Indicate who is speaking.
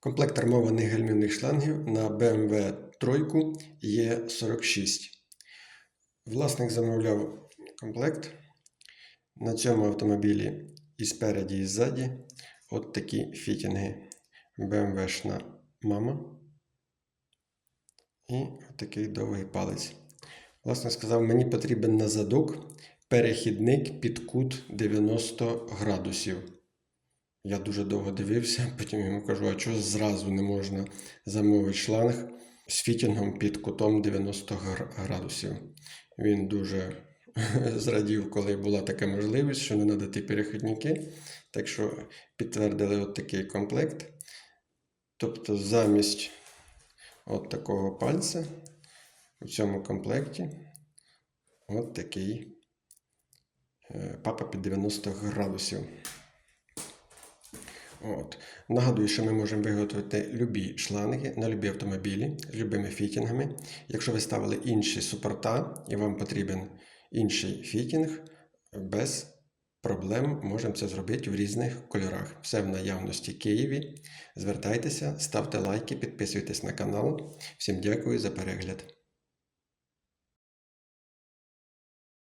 Speaker 1: Комплект армованих гальмівних шлангів на BMW 3 Е46. Власник замовляв комплект. На цьому автомобілі і спереді, і ззаді от такі фітінги. BMW-шна мама. І такий довгий палець. Власник сказав, мені потрібен на задок перехідник під кут 90 градусів. Я дуже довго дивився, потім йому кажу, а чого зразу не можна замовити шланг з фітінгом під кутом 90 градусів. Він дуже зрадів, коли була така можливість, що не треба ті перехідники. Так що підтвердили от такий комплект. Тобто замість от такого пальця у цьому комплекті от такий е, папа під 90 градусів. От. Нагадую, що ми можемо виготовити любі шланги на любі автомобілі з любими фітінгами. Якщо ви ставили інші супорта і вам потрібен інший фітінг, без проблем можемо це зробити в різних кольорах. Все в наявності Києві. Звертайтеся, ставте лайки, підписуйтесь на канал. Всім дякую за перегляд.